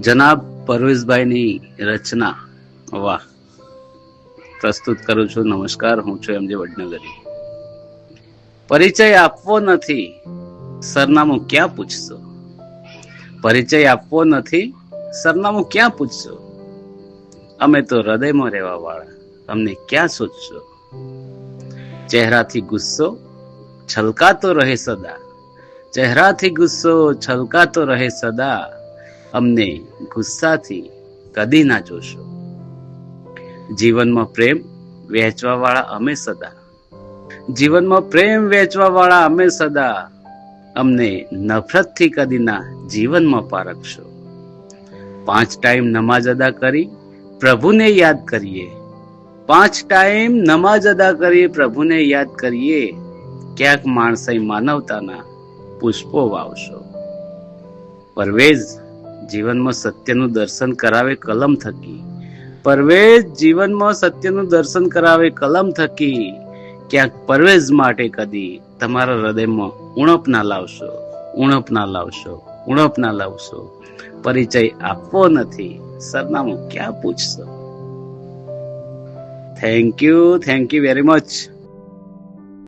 જનાબ પરવેશભાઈની રચના. વાહ. પ્રસ્તુત કરું છું. નમસ્કાર. હું છું એમજે વડનગરી. પરિચય આપવો નથી. સરનામું ક્યાં પૂછશો? પરિચય આપવો નથી. સરનામું ક્યાં પૂછશો? અમે તો હૃદયમાં રહેવા વાળા. અમને ક્યાં સૂચશો ચહેરાથી ગુસ્સો, છલકાતો રહે સદા. ચહેરાથી ગુસ્સો, છલકાતો રહે સદા. અમને ગુસ્સાથી કદી ના જોશો. જીવનમાં પ્રેમ વહેંચવા વાળા અમે સદા. જીવનમાં પ્રેમ વહેંચવાવાળા વાળા અમે સદા. અમને નફરતથી કદી ના જીવનમાં પારખશો. પાંચ ટાઈમ નમાઝ અદા કરી પ્રભુને યાદ કરીએ. પાંચ ટાઈમ નમાઝ અદા કરી પ્રભુને યાદ કરીએ. ક્યાંક માણસાઈ માનવતાના પુષ્પો વાવશો. પરવેઝ જીવનમાં સત્યનું દર્શન કરાવે કલમ થકી. પરવેઝ જીવનમાં સત્યનું દર્શન કરાવે કલમ થકી. ક્યાંક પરવેઝ માટે કદી તમારા હૃદયમાં ઉણપ ના લાવશો, ઉણપ ના લાવશો, ઉણપ ના લાવશો. પરિચય આપવો નથી, સરનામું ક્યાં પૂછશો? Thank you thank you very much